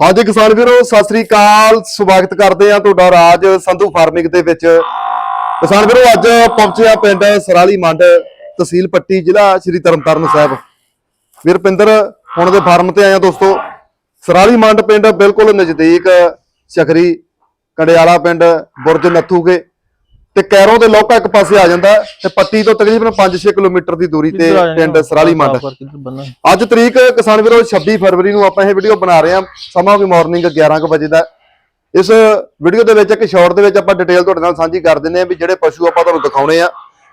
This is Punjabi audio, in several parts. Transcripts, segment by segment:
ਹਾਂਜੀ ਕਿਸਾਨ ਵੀਰੋ, ਸਤਿ ਸ੍ਰੀ ਅਕਾਲ। ਸਵਾਗਤ ਕਰਦੇ ਆ ਤੁਹਾਡਾ ਰਾਜ ਸੰਧੂ ਫਾਰਮਿੰਗ ਦੇ ਵਿੱਚ। ਕਿਸਾਨ ਵੀਰੋ, ਅੱਜ ਪਹੁੰਚਿਆ ਪਿੰਡ ਸਰਾਲੀ ਮੰਡ, ਤਹਿਸੀਲ ਪੱਟੀ, ਜ਼ਿਲ੍ਹਾ ਸ਼੍ਰੀ ਤਰਨਤਾਰਨ ਸਾਹਿਬ। ਵੀਰਪਿੰਦਰ ਹੁਣ ਦੇ ਫਾਰਮ ਤੇ ਆਏ ਆ ਦੋਸਤੋ। ਸਰਾਲੀ ਮੰਡ ਪਿੰਡ ਬਿਲਕੁਲ ਨਜ਼ਦੀਕ ਸ਼ਖਰੀ ਕੰਡਿਆਲਾ ਪਿੰਡ, ਬੁਰਜ ਨੱਥੂਗੇ। ਤੇ ਕੈਰੋਂ ਦੇ ਲੋਕਾ ਇੱਕ ਪਾਸੇ ਆ ਜਾਂਦਾ ਹੈ ਤੇ ਪੱਟੀ ਤੋਂ ਤਕਰੀਬਨ 5-6 ਕਿਲੋਮੀਟਰ ਦੀ ਦੂਰੀ ਤੇ ਪਿੰਡ ਸਰਾਲੀ ਮੰਡ। ਅੱਜ ਤਰੀਕ ਕਿਸਾਨ ਵੀਰੋ 26 ਫਰਵਰੀ ਨੂੰ ਆਪਾਂ ਇਹ ਵੀਡੀਓ ਬਣਾ ਰਹੇ ਹਾਂ। ਸਮਾਂ ਵੀ ਮਾਰਨਿੰਗ 11 ਕੁ ਵਜੇ ਦਾ ਇਸ ਵੀਡੀਓ ਦੇ ਵਿੱਚ ਇੱਕ ਸ਼ਾਰਟ ਦੇ ਵਿੱਚ ਆਪਾਂ ਡਿਟੇਲ ਤੁਹਾਡੇ ਨਾਲ ਸਾਂਝੀ ਕਰ ਦਿੰਦੇ ਹਾਂ ਵੀ ਜਿਹੜੇ ਪਸ਼ੂ ਆਪਾਂ ਤੁਹਾਨੂੰ ਦਿਖਾਉਣੇ ਆ।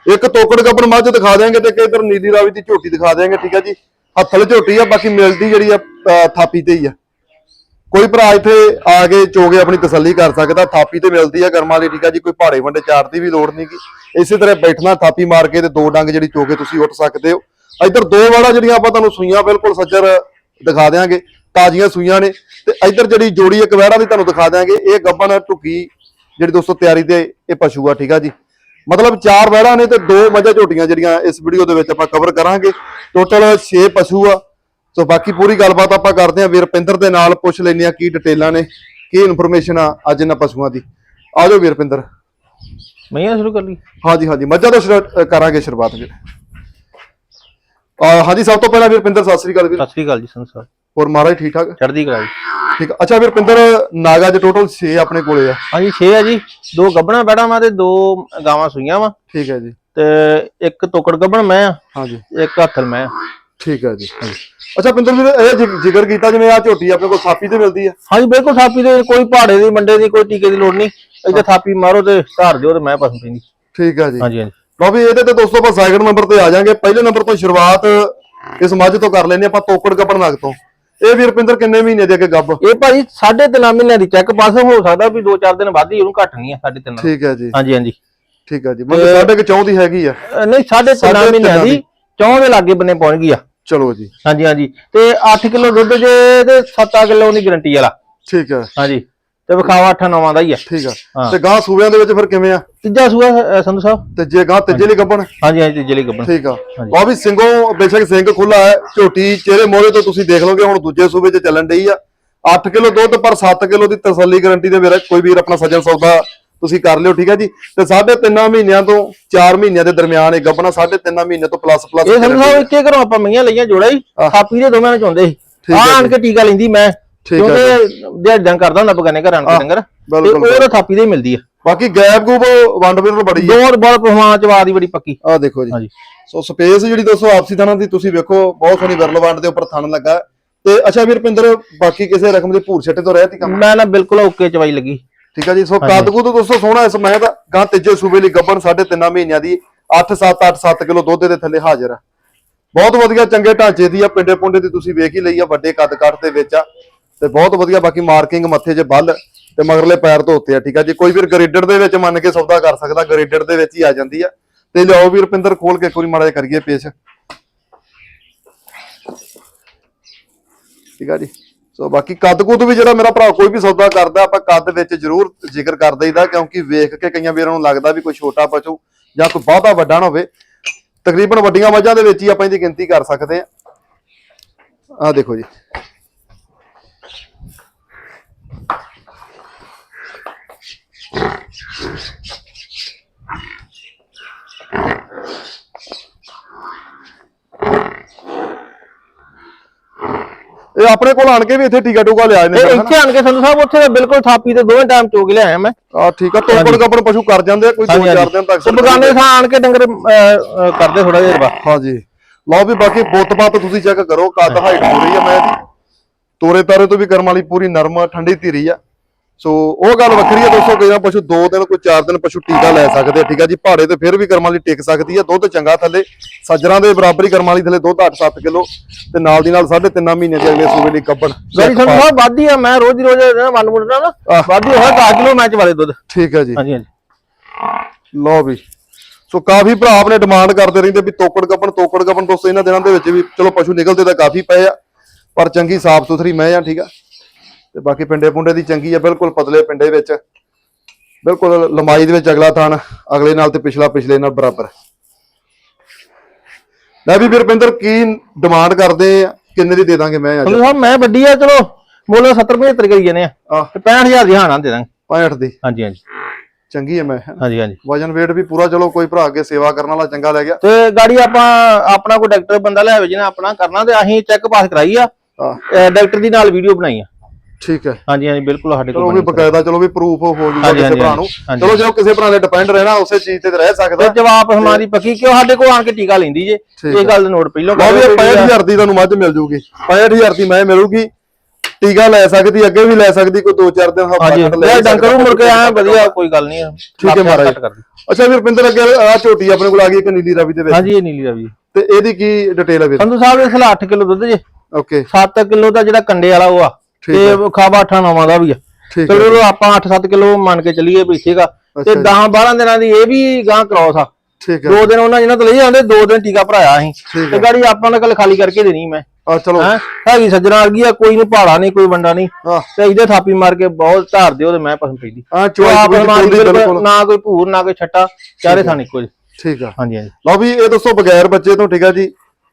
ਇੱਕ ਤੋਕੜ ਗੱਬਣ ਮੱਝ ਦਿਖਾ ਦਿਆਂਗੇ ਤੇ ਇੱਕ ਇਧਰ ਨੀਲੀ ਰਾਵੀ ਦੀ ਝੋਟੀ ਦਿਖਾ ਦਿਆਂਗੇ ਠੀਕ ਆ ਜੀ। ਹੱਥਲ ਝੋਟੀ ਆ ਬਾਕੀ ਮਿਲਦੀ ਜਿਹੜੀ ਆ ਥਾਪੀ ਤੇ ਹੀ ਆ। ਕੋਈ ਭਰਾ ਇੱਥੇ ਆ ਕੇ ਚੋਗੇ ਆਪਣੀ ਤਸੱਲੀ ਕਰ ਸਕਦਾ, ਥਾਪੀ ਤੇ ਮਿਲਦੀ ਆ ਕਰਮਾਂ ਦੀ, ਠੀਕ ਆ ਜੀ, ਕੋਈ ਪਹਾੜੇ ਵੰਡੇ ਚਾਰ ਦੀ ਵੀ ਲੋੜ ਨਹੀਂ ਗੀ ਇਸੇ ਤਰ੍ਹਾਂ ਬੈਠਣਾ, ਥਾਪੀ ਮਾਰ ਕੇ ਤੇ ਦੋ ਡੰਗ ਜਿਹੜੀ ਚੋਗੇ ਤੁਸੀਂ ਉੱਠ ਸਕਦੇ ਹੋ। ਇੱਧਰ ਦੋ ਵਾਲਾ ਜਿਹੜੀਆਂ ਆਪਾਂ ਤੁਹਾਨੂੰ ਸੂਈਆਂ ਬਿਲਕੁਲ ਸੱਜਰ ਦਿਖਾ ਦਿਆਂਗੇ, ਤਾਜ਼ੀਆਂ ਸੂਈਆਂ ਨੇ ਤੇ ਇੱਧਰ ਜਿਹੜੀ ਜੋੜੀ ਇੱਕ ਵਹਿੜਾ ਦੀ ਤੁਹਾਨੂੰ ਦਿਖਾ ਦਿਆਂਗੇ, ਇਹ ਗੱਬਨ ਢੁੱਕੀ ਜਿਹੜੀ ਦੋਸਤੋ ਤਿਆਰੀ ਦੇ ਇਹ ਪਸ਼ੂ ਆ, ਠੀਕ ਆ ਜੀ। ਮਤਲਬ ਚਾਰ ਵਹਿੜਾ ਨੇ ਤੇ ਦੋ ਮੱਝਾਂ ਝੋਟੀਆਂ ਜਿਹੜੀਆਂ ਇਸ ਵੀਡੀਓ ਦੇ ਵਿੱਚ ਆਪਾਂ ਕਵਰ ਕਰਾਂਗੇ। ਟੋਟਲ 6 ਪਸ਼ੂ ਆ। ਸੋ ਬਾਕੀ ਪੂਰੀ ਗੱਲਬਾਤ ਆਪਾਂ ਕਰਦੇ ਆਂ ਵੀਰਪਿੰਦਰ ਦੇ ਨਾਲ ਪੁੱਛ ਲੈਂਦੇ ਆ ਕੀ ਡਿਟੇਲਾਂ ਨੇ ਕੀ ਇਨਫੋਰਮੇਸ਼ਨ ਆ ਅੱਜ ਇਹਨਾਂ ਪਸ਼ੂਆਂ ਦੀ। ਆ ਜਾਓ ਵੀਰਪਿੰਦਰ। ਮੈਂ ਸ਼ੁਰੂ ਕਰ ਲਈ। ਹਾਂਜੀ ਹਾਂਜੀ। ਮੱਝਾਂ ਤੋਂ ਸ਼ੁਰੂ ਕਰਾਂਗੇ ਸ਼ੁਰੂਆਤ ਵੀਰ ਆ ਹਾਂਜੀ ਸਭ ਤੋਂ ਪਹਿਲਾਂ ਵੀਰਪਿੰਦਰ ਸਤਿ ਸ੍ਰੀ ਅਕਾਲ ਵੀਰ। ਸਤਿ ਸ੍ਰੀ ਅਕਾਲ ਜੀ ਸੰਸਾਰ ਹੋਰ ਮਹਾਰਾਜ ਠੀਕ ਠਾਕ? ਚੜ੍ਹਦੀ ਕਲਾ ਜੀ। ਠੀਕ। ਅੱਛਾ ਵੀਰਪਿੰਦਰ ਨਾਗਾ ਦੇ ਟੋਟਲ 6 ਆਪਣੇ ਕੋਲੇ ਆ। ਹਾਂਜੀ 6 ਆ ਜੀ। ਦੋ ਗੱਬਣਾ ਬੈੜਾ ਵਾ ਤੇ ਦੋ ਗਾਵਾਂ ਸੂਈਆਂ ਵਾ। ਠੀਕ ਹੈ ਜੀ। ਤੇ ਇੱਕ ਤੋਕੜ ਗੱਬਣ ਮੈਂ ਆ। ਹਾਂਜੀ। ਇੱਕ ਹੱਥਲ ਮੈਂ ਆ। ਠੀਕ ਹੈ ਜੀ ਅੱਛਾ ਪਿੰਦਰ ਵੀਰ ਇਹ ਜ਼ਿ- ਜ਼ਿਕਰ ਕੀਤਾ ਜਿਵੇਂ ਆ ਝੋਟੀ ਆਪਣੇ ਕੋਲ ਸਾਪੀ ਤੇ ਮਿਲਦੀ ਆ ਹਾਂਜੀ ਬਿਲਕੁਲ ਥਾਪੀ ਦੇ ਕੋਈ ਪਹਾੜੇ ਦੀ ਮੰਡੇ ਦੀ ਕੋਈ ਟੀਕੇ ਦੀ ਲੋੜ ਨਹੀਂ। ਇੱਥੇ ਥਾਪੀ ਮਾਰੋ ਤੇ ਧਾਰ ਦਿਓ ਤੇ ਮੈਂ ਪਸੰਦ ਪੈਂਦੀ ਠੀਕ ਹੈ ਜੀ। ਹਾਂਜੀ ਹਾਂਜੀ। ਲਓ ਵੀ ਇਹਦੇ ਤੇ ਦੋਸਤੋ ਆਪਾਂ ਸੈਕਿੰਡ ਨੰਬਰ ਤੇ ਆ ਜਾਾਂਗੇ। ਪਹਿਲੇ ਨੰਬਰ ਤੋਂ ਸ਼ੁਰੂਆਤ ਇਸ ਮੱਝ ਤੋਂ ਕਰ ਲੈਨੇ ਆਪਾਂ ਤੋਕੜ ਗੱਪਣ ਨਗ ਤੋਂ। ਇਹ ਵੀਰਪਿੰਦਰ ਕਿੰਨੇ ਮਹੀਨੇ ਦੇ ਅੱਗੇ ਗੱਬ? ਇਹ ਭਾਜੀ ਸਾਢੇ ਤਿੰਨ ਮਹੀਨਿਆਂ ਦੀ ਚੈੱਕ ਪਾਸ ਹੋ ਸਕਦਾ ਵੀ 2-4 ਦਿਨ ਵੱਧ ਹੀ ਉਹਨੂੰ ਘੱਟ ਨਹੀਂ ਆ ਸਾਢੇ ਤਿੰਨ ਠੀਕ ਹੈ ਜੀ। ਹਾਂਜੀ ਹਾਂਜੀ। ਠੀਕ ਹੈ ਜੀ। ਮਤਲਬ ਸਾਡੇ ਕਿ ਚੌਂ ਦੀ ਹੈਗੀ ਆ। ਨਹੀਂ ਸਾਢੇ ਤਿੰਨ ਸਾਢੇ ਮਹੀਨਿਆਂ ਤਿੰਨਾਂ ਦੀ। ਦੀ। ਚੌਂ ਦੇ ਲਾਗੇ ਬੰਨੇ ਪਹੁੰਚ ਗਈ ਆ। ਚਲੋ ਜੀ। ਹਾਂਜੀ ਹਾਂਜੀ। ਤੇ 8 ਕਿਲੋ ਦੁੱਧ ਜੇ ਤੇ 7 ਕਿਲੋ ਦੀ ਗਾਰੰਟੀ ਵਾਲਾ। ਠੀਕ ਹੈ। ਹਾਂਜੀ। ਤੇ ਵਿਖਾਵਾ 8 9 ਦਾ ਹੀ ਆ ਠੀਕ ਹਾਂ। ਤੇ ਗਾਂ ਸੂਬਿਆਂ ਦੇ ਵਿੱਚ ਫਿਰ ਕਿਵੇਂ ਆ? ਤੀਜਾ ਸੂਆ ਸੰਧੂ ਸਾਹਿਬ। ਤੇ ਜੇ ਗਾਂ ਤੀਜੇ ਲਈ ਗੱਬਣ? ਹਾਂਜੀ ਹਾਂਜੀ ਤੀਜੇ ਲਈ ਗੱਬਣ। ਠੀਕ ਆ। ਉਹ ਵੀ ਸਿੰਘੋਂ ਬੇਸ਼ੱਕ ਸਿੰਘ ਖੁੱਲਾ ਹੈ। ਝੋਟੀ ਚਿਹਰੇ ਮੋਹਰੇ ਤੋਂ ਤੁਸੀਂ ਦੇਖ ਲਓਗੇ ਹੁਣ ਦੂਜੇ ਸੂਬੇ 'ਚ ਚੱਲਣ ਡਈ ਆ। 8 ਕਿਲੋ ਦੁੱਧ ਪਰ 7 ਕਿਲੋ ਦੀ ਤਸੱਲੀ ਗਾਰੰਟੀ ਦੇ ਵੀਰ ਕੋਈ ਵੀਰ ਆਪਣਾ ਸੱਜਣ ਸੌਦਾ ਤੁਸੀਂ ਕਰ ਲਿਓ ਠੀਕ ਹੈ ਜੀ? ਤੇ ਸਾਢੇ ਤਿੰਨਾਂ ਮਹੀਨਿਆਂ ਤੋਂ 4 ਮਹੀਨਿਆਂ ਦੇ ਦਰਮਿਆਨ ਇਹ ਗੱਬਣਾ ਸਾਢੇ ਤਿੰਨਾਂ ਮਹੀਨੇ ਤੋਂ ਪਲੱਸ ਪਲੱਸ ਇਹ ਸਾਹਿਬ ਇੱਕੇ ਘਰੋਂ ਆਪਾਂ ਮਈਆਂ ਲਈਆਂ ਜੋੜਾ ਹੀ ਆਹ। ਥਾਪੀ ਦੇ ਦੋਵੇਂ ਨੂੰ ਚਾਹੁੰਦੇ ਸੀ। ਆਣ ਕੇ ਟੀਕਾ ਲੈਂਦੀ ਮੈਂ ਕਿਉਂਕਿ ਦਿਹਾੜੀਆਂ ਕਰਦਾ ਹੁੰਦਾ ਬਗਾਨੇ ਘਰਾਂ ਦੇ ਡੰਗਰ ਤੇ ਉਹ ਤਾਂ ਥਾਪੀ ਦੇ ਹੀ ਮਿਲਦੀ ਆ। ਬਾਕੀ ਗੈਪ ਗੂਪ ਵੰਡ ਵੀਰ ਬੜੀ ਹੈ। ਦੋ ਬਹੁਤ ਪਹਵਾਂ ਚਵਾ ਦੀ ਬੜੀ ਪੱਕੀ। ਆ ਦੇਖੋ ਜੀ। ਸੋ ਸਪੇਸ ਜਿਹੜੀ ਦੋਸਤੋ ਆਪਸੀ ਥਾਣਾ ਦੀ ਤੁਸੀਂ ਵੇਖੋ ਬਹੁਤ ਸੋਹਣੀ ਵਿਰਲ ਵੰਡ ਦੇ ਉੱਪਰ ਥਣ ਲੱਗਾ। ਤੇ ਅੱਛਾ ਵੀਰ ਪਿੰਦਰ ਬਾਕੀ ਕਿਸੇ ਰਕਮ ਦੇ ਭੂਰ ਛੱਟੇ ਤੋਂ ਰਹਿਤ ਕੰਮ? ਮੈਂ ਨਾ ਬਿਲਕੁਲ ਓਕੇ ਚਵਾਈ ਲੱਗੀ। ਠੀਕ ਹੈ ਜੀ? ਸੋ ਕਾਦਗੂ ਤੋਂ ਦੋਸਤੋ ਸੋਹਣਾ ਇਸ ਮੈਂ ਦਾ ਗਾਂ ਤੀਜੇ ਸੂਬੇ ਲਈ ਗੱਬਣ ਸਾਢੇ ਤਿੰਨਾਂ ਮਹੀਨਿਆਂ ਦੀ 8 7 8 7 ਕਿਲੋ ਦੁੱਧ ਦੇ ਥੱਲੇ ਹਾਜ਼ਰ ਆ। ਬਹੁਤ ਵਧੀਆ ਚੰਗੇ ਢਾਂਚੇ ਦੀ ਆ ਪਿੰਡੇ ਪੁੰਡੇ ਦੀ ਤੁਸੀਂ ਵੇਖ ਹੀ ਲਈ ਆ ਵੱਡੇ ਕੱਦ ਕੱਟ ਦੇ ਵਿੱਚ ਆ। ਤੇ ਬਹੁਤ ਵਧੀਆ ਬਾਕੀ ਮਾਰਕਿੰਗ ਮੱਥੇ 'ਚ ਬੱਲ ਤੇ ਮਗਰਲੇ ਪੈਰ ਤੋਂ ਉੱਤੇ ਆ ਠੀਕ ਆ ਜੀ? ਕੋਈ ਵੀਰ ਗ੍ਰੇਡਡ ਦੇ ਵਿੱਚ ਮੰਨ ਕੇ ਸੌਦਾ ਕਰ ਸਕਦਾ ਗ੍ਰੇਡਡ ਦੇ ਵਿੱਚ ਹੀ ਆ ਜਾਂਦੀ ਆ। ਤੇ ਲਿਆਓ ਵੀਰ ਪਿੰਦਰ ਖੋਲ ਕੇ ਵਾਰੀ ਮਾੜਾ ਜਿਹਾ ਕਰੀਏ ਪੇਸ਼। ਠੀਕ ਆ ਜੀ? ਸੋ ਬਾਕੀ ਕੱਦ ਕੁੱਦ ਵੀ ਜਿਹੜਾ ਮੇਰਾ ਭਰਾ ਕੋਈ ਵੀ ਸੌਦਾ ਕਰਦਾ, ਆਪਾਂ ਕੱਦ ਵਿੱਚ ਜ਼ਰੂਰ ਜ਼ਿਕਰ ਕਰ ਦਈਦਾ, ਕਿਉਂਕਿ ਵੇਖ ਕੇ ਕਈਆਂ ਵੀਰਾਂ ਨੂੰ ਲੱਗਦਾ ਵੀ ਕੋਈ ਛੋਟਾ ਪਸ਼ੂ ਜਾਂ ਕੋਈ ਬਹੁਤਾ ਵੱਡਾ ਨਾ ਹੋਵੇ। ਤਕਰੀਬਨ ਵੱਡੀਆਂ ਮੱਝਾਂ ਦੇ ਵਿੱਚ ਹੀ ਆਪਾਂ ਇਹਦੀ ਗਿਣਤੀ ਕਰ ਸਕਦੇ ਆ ਆਹ ਦੇਖੋ ਜੀ। ਇਹ ਆਪਣੇ ਕੋਲ ਆਣ ਕੇ ਵੀ ਇੱਥੇ ਟੀਕਾ ਟੂਕਾ ਲਿਆ ਤੇ ਨੇ ਇੱਥੇ ਆਣ ਕੇ ਸੰਧੂ ਸਾਹਿਬ ਉੱਥੇ ਤਾਂ ਬਿਲਕੁਲ ਥਾਪੀ ਤੇ ਦੋਵੇਂ ਟਾਈਮ ਚੋਗ ਲਿਆਇਆ ਮੈਂ। ਆ ਠੀਕ ਆ ਟੋਕੜ ਕੱਪੜ ਪਸ਼ੂ ਕਰ ਜਾਂਦੇ ਆ ਕੋਈ 2-4 ਦਿਨ ਤੱਕ ਬਗਾਨੇ ਥਾਂ ਆਣ ਕੇ ਡੰਗਰ ਕਰਦੇ ਥੋੜਾ ਜਿਹਾ ਬਾ ਹਾਂਜੀ। ਲਓ ਵੀ ਬਾਕੀ ਬੁੱਤ ਬਾਤ ਤੁਸੀਂ ਚੈੱਕ ਕਰੋ ਕੱਦ ਹਾਈਟ ਹੋ ਰਹੀ ਆ ਮੈਂ ਤੋਰੇ ਤਾਰੇ ਤੋਂ ਵੀ ਕਰਮ ਵਾਲੀ ਪੂਰੀ ਨਰਮ ਠੰਡੀ ਧੀਰੀ ਆ। ਸੋ ਉਹ ਗੱਲ ਵੱਖਰੀ ਆ ਦੋਸਤੋ ਕਈਆਂ ਪਸ਼ੂ 2 ਦਿਨ ਕੋਈ 4 ਦਿਨ ਪਸ਼ੂ ਟੀਕਾ ਲੈ ਸਕਦੇ ਆ ਠੀਕ ਆ ਜੀ? ਪਹਾੜੇ ਤੇ ਫਿਰ ਵੀ ਕਰਮ ਵਾਲੀ ਟਿਕ ਸਕਦੀ ਆ ਦੁੱਧ ਚੰਗਾ ਥੱਲੇ ਸੱਜਰਾਂ ਦੇ ਬਰਾਬਰੀ ਕਰਮ ਵਾਲੀ ਥੱਲੇ ਦੁੱਧ 8-7 ਕਿਲੋ ਤੇ ਨਾਲ ਦੀ ਨਾਲ 3.5 ਮਹੀਨੇ ਦੇ ਅਗਲੇ ਸੂਬੇ ਲਈ ਕੱਪਣ ਗਾੜੀ ਸੰਧੂ ਸਾਹਿਬ ਵਾਦੀ ਆ ਮੈਂ ਰੋਜ਼ ਦੀ ਰੋਜ਼ ਮਨ ਮੁੰਡਾ ਨਾ। ਵਾਦੀ ਹੋਇਆ 10 ਕਿਲੋ ਮੈਚ ਵਾਲੇ ਦੁੱਧ। ਠੀਕ ਆ ਜੀ। ਹਾਂਜੀ ਹਾਂਜੀ। ਲਓ ਵੀ। ਸੋ ਕਾਫੀ ਭਰਾ ਆਪਣੇ ਡਿਮਾਂਡ ਕਰਦੇ ਰਹਿੰਦੇ ਵੀ ਤੋਕੜ ਕੱਪਣ ਤੋਕੜ ਕੱਪਣ ਦੋਸਤੋ ਇਹਨਾਂ ਦਿਨਾਂ ਦੇ ਵਿੱਚ ਵੀ ਚਲੋ ਪਸ਼ੂ ਨਿਕਲਦੇ ਤਾਂ ਕਾਫੀ ਪਏ ਆ ਪਰ ਚੰਗੀ ਸਾਫ਼ ਸੁਥਰੀ ਮੈਂ ਆ ਠੀਕ ਆ। ਤੇ ਬਾਕੀ ਪਿੰਡੇ ਪੁੰਡੇ ਦੀ ਚੰਗੀ ਆ ਬਿਲਕੁਲ ਪਤਲੇ ਪਿੰਡੇ ਵਿੱਚ। ਬਿਲਕੁਲ ਲੰਬਾਈ ਦੇ ਵਿੱਚ ਅਗਲਾ ਥਾਨ ਅਗਲੇ ਨਾਲ ਤੇ ਪਿਛਲਾ ਪਿਛਲੇ ਨਾਲ ਬਰਾਬਰ। ਲੈ ਵੀ ਵੀਰਪਿੰਦਰ ਕੀ ਡਿਮਾਂਡ ਕਰਦੇ ਆ? ਕਿੰਨੇ ਦੀ ਦੇ ਦਾਂਗੇ ਮੈਂ ਅੱਜ? ਸਾਹਿਬ ਮੈਂ ਵੱਡੀ ਆ ਚਲੋ ਮੁੱਲ 70 75 ਕਰੀ ਜਾਂਦੇ ਆ। ਆ ਤੇ 65000 ਦੀ ਹਾਣਾ ਦੇ ਦਾਂਗੇ। 65 ਦੀ। ਹਾਂਜੀ ਹਾਂਜੀ। ਚੰਗੀ ਹੈ ਮੈਂ। ਹਾਂਜੀ ਹਾਂਜੀ। ਵਜਨ weight ਵੀ ਪੂਰਾ ਚਲੋ ਕੋਈ ਭਰਾ ਅੱਗੇ ਸੇਵਾ ਕਰਨ ਵਾਲਾ ਚੰਗਾ ਲੈ ਗਿਆ। ਤੇ ਗਾੜੀ ਆਪਾਂ ਆਪਣਾ ਕੋਈ ਡਾਕਟਰ ਬੰਦਾ ਲੈ ਆਵੇ ਜਿਹਨੇ ਆਪਣਾ ਕਰਨਾ ਤੇ ਅਸੀਂ ਚੈੱਕ ਪਾਸ ਕਰਾਈ ਆ। ਆ ਅਹ ਡਾਕਟਰ ਦੀ ਨਾਲ ਵੀਡੀਓ ਬਣਾਈ ਆ। ਠੀਕ ਹੈ। ਹਾਂਜੀ ਹਾਂਜੀ ਬਿਲਕੁਲ ਸਾਡੇ ਚਲੋ ਵੀ ਬਕਾਇਦਾ ਚਲੋ ਵੀ ਪ੍ਰੂਫ ਹੋ ਜੂਗਾ ਹਾਂਜੀ, ਕਿਸੇ ਹਾਂਜੀ, ਭਰਾ ਨੂੰ। ਹਾਂਜੀ। ਚਲੋ ਜੇ ਕਿਸੇ ਭਰਾ ਦੇ ਡਿਪੈਂਡ ਰਹਿਣਾ ਉਸੇ ਚੀਜ਼ ਤੇ ਰਹਿ ਸਕਦਾ। ਤੇ ਜਵਾਬ ਹਮਾਰੀ ਪੱਕੀ ਕਿਉਂ ਸਾਡੇ ਕੋਲ ਆਣ ਕੇ ਟੀਕਾ ਲੈਂਦੀ ਜੇ? ਠੀਕ ਇਹ ਗੱਲ ਦਾ ਨੋਟ ਪਹਿਲਾਂ ਲਓ ਵੀ ਇਹ ਵੀ 65000 ਦੀ ਤੁਹਾਨੂੰ ਮੱਝ ਮਿਲ ਜੂਗੀ। 65000 ਦੀ ਮੈਂ ਮਿਲੂਗੀ। ਟੀਕਾ ਲੈ ਸਕਦੀ ਅੱਗੇ ਵੀ ਲੈ ਸਕਦੀ ਕੋਈ 2-4 ਦਿਨ ਹਫਤਾ ਹਾਂਜੀ। ਲੈ ਨੂੰ ਮੁੜ ਕੇ ਆਇਆ ਵਧੀਆ ਕੋਈ ਗੱਲ ਨਹੀਂ ਠੀਕ ਹੈ ਮਹਾਰਾਜ। ਅੱਛਾ ਵੀਰ ਪਿੰਦਰ ਅੱਗੇ ਆ ਝੋਟੀ ਆਪਣੇ ਕੋਲ ਆ ਗਈ ਇੱਕ ਨੀਲੀ ਰਾਵੀ ਦੇ ਵਿੱਚ। ਹਾਂਜੀ ਇਹ ਨੀਲੀ ਰਵੀ। ਤੇ ਇਹਦੀ ਕੀ ਡਿਟੇਲ ਹੈ ਵੀਰ? ਸੰਧੂ ਸਾਹਿਬ ਇਸ ਲਾ 8 ਕਿਲੋ ਦੁੱਧ ਜੇ। ਓਕੇ। 7 ਕਿਲੋ ਦਾ ਜਿਹੜਾ ਕੰਡੇ ਵਾਲਾ ਉਹ ਆ। ਤੇ ਖਾਵਾ 8 9 ਦਾ ਵੀ ਆ। ਠੀਕ ਚਲੋ ਆਪਾਂ 8-7 ਕਿਲੋ ਮੰਨ ਕੇ ਚੱਲੀਏ ਵੀ ਸੀਗਾ ਤੇ ਅੱਛਾ ਜੀ। 10-12 ਦਿਨਾਂ ਦੀ ਇਹ ਵੀ ਗਾਂ ਕ੍ਰੋਸ ਆ। ਠੀਕ ਹੈ। ਦੋ ਦਿਨ ਉਹਨਾਂ ਜਿਹਨਾਂ ਤੋਂ ਲਈ ਜਾਂਦੇ ਦੋ ਦਿਨ ਟੀਕਾ ਭਰਾਇਆ ਅਸੀਂ। ਠੀਕ ਤੇ ਗਾੜੀ ਆਪਾਂ ਨੇ ਕੱਲ ਖਾਲੀ ਕਰਕੇ ਦੇਣੀ ਮੈਂ। ਆ ਚਲੋ। ਹੈਗੀ ਸੱਜਣਾ ਆ ਗਈ ਆ ਕੋਈ ਨਹੀਂ ਪਹਾੜਾ ਨਹੀਂ ਕੋਈ ਵੰਡਾ ਨਹੀਂ। ਤੇ ਇਹਦੇ ਥਾਪੀ ਮਾਰ ਕੇ ਬਹੁਤ ਧਾਰ ਦਿਓ ਤੇ ਮੈਂ ਪਸੰਦ ਪੈਂਦੀ ਆ ਆਪ ਚੋਈ ਨਾ ਕੋਈ ਭੂਰ ਨਾ ਕੋਈ ਛੱਟਾ ਚਾਰੇ ਥਾਂ ਇੱਕੋ ਜਿਹੇ। ਠੀਕ ਆ। ਹਾਂਜੀ ਹਾਂਜੀ। ਲਓ ਵੀ ਇਹ ਦੱਸੋ ਬਗੈਰ ਬੱਚੇ ਤੋਂ ਠੀਕ ਆ ਜੀ।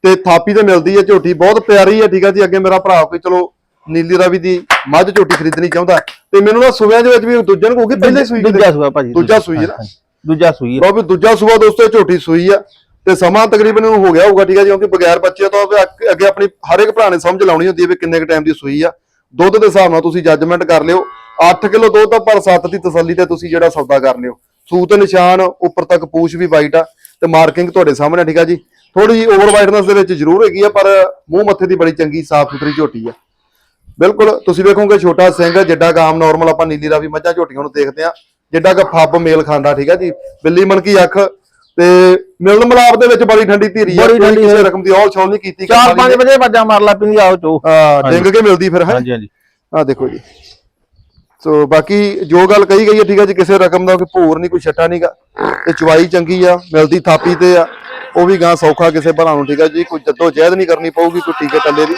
ਤੇ ਥਾਪੀ ਤੇ ਮਿਲਦੀ ਹੈ ਝੋਟੀ ਬਹੁਤ ਪਿਆਰੀ ਹੈ ਠੀਕ ਆ ਜੀ। ਅੱਗੇ ਮੇਰਾ ਭਰਾ ਕੋਈ ਚਲੋ ਨੀਲੀ ਰਾਵੀ ਦੀ ਮੱਝ ਝੋਟੀ ਖਰੀਦਣੀ ਚਾਹੁੰਦਾ ਤੇ ਮੈਨੂੰ ਨਾ ਸੁਵਿਆਂ ਦੇ ਵਿੱਚ ਵੀ ਦੂਜੇ ਨੂੰ ਕਹੂਗੀ ਪਹਿਲੇ ਸੂਈ ਦੂਜਾ ਸੂਆ ਭਾਜੀ ਦੂਜਾ ਸੂਈ ਹੈ ਨਾ? ਦੂਜਾ ਸੂਈ ਹੈ ਵੀ ਦੂਜਾ ਸੂਆ ਦੋਸਤੋ ਝੋਟੀ ਸੂਈ ਆ ਤੇ ਸਮਾਂ ਤਕਰੀਬਨ ਇਹਨੂੰ ਹੋ ਗਿਆ ਹੋਊਗਾ ਠੀਕ ਜੀ ਕਿਉਂਕਿ ਬਗੈਰ ਬੱਚੇ ਤੋਂ ਅੱਗ- ਆਪਣੀ ਹਰ ਇੱਕ ਭਰਾ ਨੇ ਸਮਝ ਲਾਉਣੀ ਹੁੰਦੀ ਹੈ ਵੀ ਕਿੰਨੇ ਕ ਟਾਈਮ ਦੀ ਸੂਈ ਆ। ਦੁੱਧ ਦੇ ਹਿਸਾਬ ਨਾਲ ਤੁਸੀਂ ਜੱਜਮੈਂਟ ਕਰ ਲਿਓ। 8 ਕਿਲੋ ਦੁੱਧ ਆ ਪਰ 7 ਦੀ ਤਸੱਲੀ ਤੇ ਤੁਸੀਂ ਜਿਹੜਾ ਸੌਦਾ ਕਰ ਲਿਓ। ਸੂਤ ਨਿਸ਼ਾਨ ਉੱਪਰ ਤੱਕ ਪੂਛ ਵੀ ਵਾਈਟ ਆ ਤੇ ਮਾਰਕਿੰਗ ਤੁਹਾਡੇ ਸਾਹਮਣੇ ਠੀਕ ਆ ਜੀ। ਥੋੜੀ ਜਿਹੀ ਓਵਰ ਵਾਈਟਨੈਸ ਦੇ ਵਿੱਚ ਜ਼ਰੂਰ ਹੈਗੀ ਆ ਪਰ ਮੂੰਹ ਮੱਥੇ ਦੀ ਬੜੀ ਚੰਗੀ ਸਾਫ਼ ਸੁਥਰੀ ਝੋਟੀ ਆ। ਬਿਲਕੁਲ ਤੁਸੀਂ ਵੇਖੋਗੇ ਛੋਟਾ ਸਿੰਘ ਜਿੱਡਾ ਕਾਮ ਨਾਰਮਲ ਆਪਾਂ ਨੀਲੀ ਰਾਵੀ ਮੱਝਾਂ ਝੋਟੀਆਂ ਨੂੰ ਦੇਖਦੇ ਆ ਜਿੱਡਾ ਕ ਫੱਬ ਮੇਲ ਖਾਂਦਾ ਠੀਕ ਆ ਜੀ? ਬਿੱਲੀ ਮਨਕੀ ਅੱਖ ਤੇ ਮਿਲਣ ਮਲਾਪ ਦੇ ਵਿੱਚ ਬੜੀ ਠੰਡੀ ਧੀਰੀ ਆ ਬੜੀ ਕੋਈ ਕਿਸੇ ਹੈ। ਰਕਮ ਦੀ ਔਲ ਛੌਲ ਨਹੀਂ ਕੀਤੀ ਚਾਰ ਕਰਮ ਵਾਲੀ ਪੰਜ ਵਜੇ ਵਾਜਾਂ ਮਾਰ ਲਾ ਪਿੰਦੀ ਆਓ ਚੋ। ਆ ਡਿੰਗ ਕੇ ਮਿਲਦੀ ਫਿਰ ਹੈ? ਹਾਂਜੀ ਹਾਂਜੀ। ਆ ਦੇਖੋ ਜੀ। ਸੋ ਬਾਕੀ ਜੋ ਗੱਲ ਕਹੀ ਗਈ ਹੈ ਠੀਕ ਹੈ ਜੀ ਕਿਸੇ ਰਕਮ ਦਾ ਕੋਈ ਭੂਰ ਨਹੀਂ ਕੋਈ ਛੱਟਾ ਨਹੀਂਗਾ ਤੇ ਚਵਾਈ ਚੰਗੀ ਆ ਮਿਲਦੀ ਥਾਪੀ ਤੇ ਆ। ਉਹ ਵੀ ਗਾਂ ਸੌਖਾ ਕਿਸੇ ਭਰਾ ਨੂੰ ਠੀਕ ਹੈ ਜੀ? ਕੋਈ ਜੱਦੋ ਜਹਿਦ ਨਹੀਂ ਕਰਨੀ ਪਊਗੀ ਕੋਈ ਟੀਕੇ ਟੱਲੇ ਦੀ।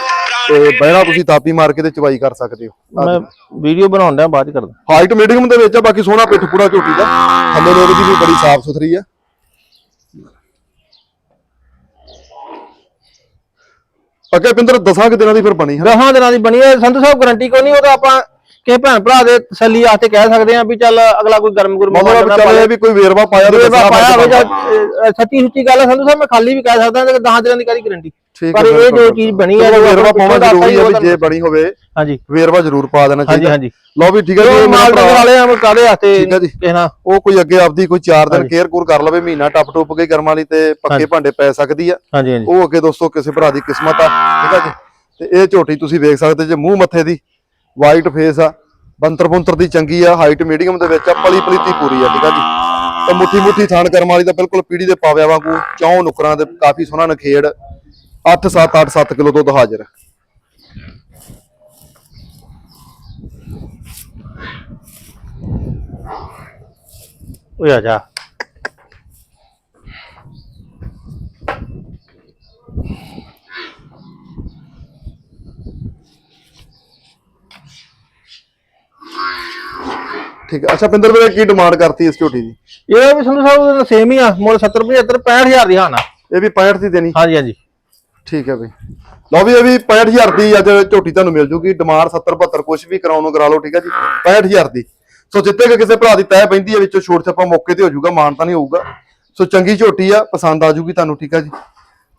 ਤੇ ਬਹਿਣਾ ਤੁਸੀਂ ਥਾਪੀ ਮਾਰ ਕੇ ਤੇ ਚਵਾਈ ਕਰ ਸਕਦੇ ਹੋ। ਮੈਂ ਵੀਡੀਓ ਬਣਾਉਣ ਡਿਆ ਬਾਅਦ ਕਰਦਾ। ਹਾਈਟ ਮੀਡੀਅਮ ਦੇ ਵਿੱਚ ਆ ਬਾਕੀ ਸੋਹਣਾ ਪਿੱਠ ਪੂਰਾ ਝੋਟੀ ਦਾ। ਥੱਲੇ ਲੋਕ ਦੀ ਵੀ ਬੜੀ ਸਾਫ਼ ਸੁਥਰੀ ਆ। ਅੱਗੇ ਪਿੰਦਰ ਦਸਾਂ ਕੁ ਦਿਨਾਂ ਦੀ ਫਿਰ ਬਣੀ ਹੈ ਦਸਾਂ ਦਿਨਾਂ ਦੀ ਬਣੀ ਹੈ ਸੰਧੂ ਸਾਹਿਬ ਗਾਰੰਟੀ ਕੋਈ ਨਹੀਂ ਉਹ ਤਾਂ ਆਪਾਂ ਕਿਸੇ ਭੈਣ ਭਰਾ ਦੇ ਤਸੱਲੀ ਆਸਤੇ ਕਹਿ ਸਕਦੇ ਆ ਵੀ ਚੱਲ ਅਗਲਾ ਕੋਈ ਗਰਮ ਗੁਰਮ ਮਤਲਬ ਚੱਲ ਵੀ ਕੋਈ ਵੇਰਵਾ ਪਾਇਆ ਤੇ ਵੇਰਵਾ ਪਾਇਆ ਹੋਵੇ। ਜਾਂ ਸੱਚੀ ਸੁੱਚੀ ਗੱਲ ਹੈ ਸੰਧੂ ਸਾਹਿਬ ਮੈਂ ਖਾਲੀ ਵੀ ਕਹਿ ਸਕਦਾ ਤੇ 10 ਦਿਨਾਂ ਦੀ ਕਾਦੀ ਗਾਰੰਟੀ ਪਰ ਹੈ, ਇਹ ਜੋ। ਚੀਜ਼ ਬਣੀ ਹੈ ਵੇਰਵਾ ਪਾਉਣਾ ਜ਼ਰੂਰੀ ਹੈ ਹੀ ਵੀ ਜੇ ਬਣੀ ਹੋਵੇ ਹਾਂਜੀ। ਵੇਰਵਾ ਜ਼ਰੂਰ ਪਾ ਦੇਣਾ ਚਾਹੀਦਾ। ਹਾਂਜੀ। ਲਓ ਵੀ ਠੀਕ ਹੈ ਜੀ ਮਾਲ ਡੰਗਰ ਵਾਲੇ ਆ ਕਾਦੇ ਵਾਸਤੇ ਹੈ ਨਾਲ? ਉਹ ਕੋਈ ਅੱਗੇ ਆਪਦੀ ਕੋਈ 4 ਦਿਨ ਕੇਅਰ ਕੂਰ ਕਰ ਲਵੇ ਮਹੀਨਾ ਟੱਪ ਟੁੱਪ ਕੇ ਕਰਮਾਂ ਲਈ ਤੇ ਪੱਕੇ ਭਾਂਡੇ ਪੈ ਸਕਦੀ ਆ। ਉਹ ਅੱਗੇ ਦੋਸਤੋ ਕਿਸੇ ਭਰਾ ਦੀ ਕਿਸਮਤ ਆ ਠੀਕ ਆ ਜੀ। ਤੇ ਇਹ ਝੋਟੀ ਤੁਸੀਂ ਵੇਖ ਸਕਦੇ ਜੇ ਮੂੰਹ ਮੱਥੇ ਦੀ। ਵਾਈਟ ਫੇਸ ਆ, ਬੰਤਰ ਬੁੰਤਰ ਦੀ ਚੰਗੀ ਆ ਹਾਈਟ ਮੀਡੀਅਮ ਦੇ ਵਿੱਚ ਆ, ਪਲੀ ਪਲੀਤੀ ਪੂਰੀ ਆ, ਠੀਕ ਆ ਜੀ। ਤੇ ਮੁੱਠੀ ਮੁੱਠੀ ਥਾਣ ਕਰਮ ਵਾਲੀ ਤਾਂ ਬਿਲਕੁਲ ਪੀੜੀ ਦੇ ਪਾਵਿਆ ਵਾਂਗੂ, ਚੌਂ ਨੁਕਰਾਂ ਦੇ ਕਾਫੀ ਸੋਹਣਾ ਨਖੇੜ 8 7 8 7 ਕਿਲੋ ਦੁੱਧ ਹਾਜ਼ਰ। ਓਏ ਆ ਜਾ। ਠੀਕ ਆ। ਅੱਛਾ ਪਿੰਦਰ ਵੀਰੇ ਕੀ ਡਿਮਾਂਡ ਕਰਤੀ ਇਸ ਝੋਟੀ ਦੀ? ਇਹ ਵੀ ਸੰਧੂ ਸਾਹਿਬ ਸੇਮ ਹੀ ਆ। ਮੁੱਲ 70 75 65000 ਦੀ ਹਾਨਾ ਇਹ ਵੀ 65 ਦੀ ਦੇਣੀ? ਹਾਂਜੀ ਹਾਂਜੀ। ਠੀਕ ਹੈ ਬਈ ਲਓ ਵੀ ਇਹ ਵੀ 65000 ਦੀ ਅੱਜ ਝੋਟੀ ਤੁਹਾਨੂੰ ਮਿਲ ਜੂਗੀ। ਡਿਮਾਂਡ 70 72 ਕੁਝ ਵੀ ਕਰਾਉਣ ਨੂੰ ਕਰਾ ਲਓ ਠੀਕ ਹੈ ਜੀ। 65000 ਦੀ। ਸੋ ਜਿੱਤੇ ਕਿ ਕਿਸੇ ਭਰਾ ਦੀ ਤੈ ਪੈਂਦੀ ਹੈ ਵਿੱਚੋਂ ਛੋਟ ਛੱਪਾ ਮੌਕੇ ਤੇ ਹੋ ਜਾਊਗਾ ਮਾਨ ਤਾਂ ਨਹੀਂ ਹੋਊਗਾ। ਸੋ ਚੰਗੀ ਝੋਟੀ ਆ ਪਸੰਦ ਆ ਜੂਗੀ ਤੁਹਾਨੂੰ ਠੀਕ ਹੈ ਜੀ।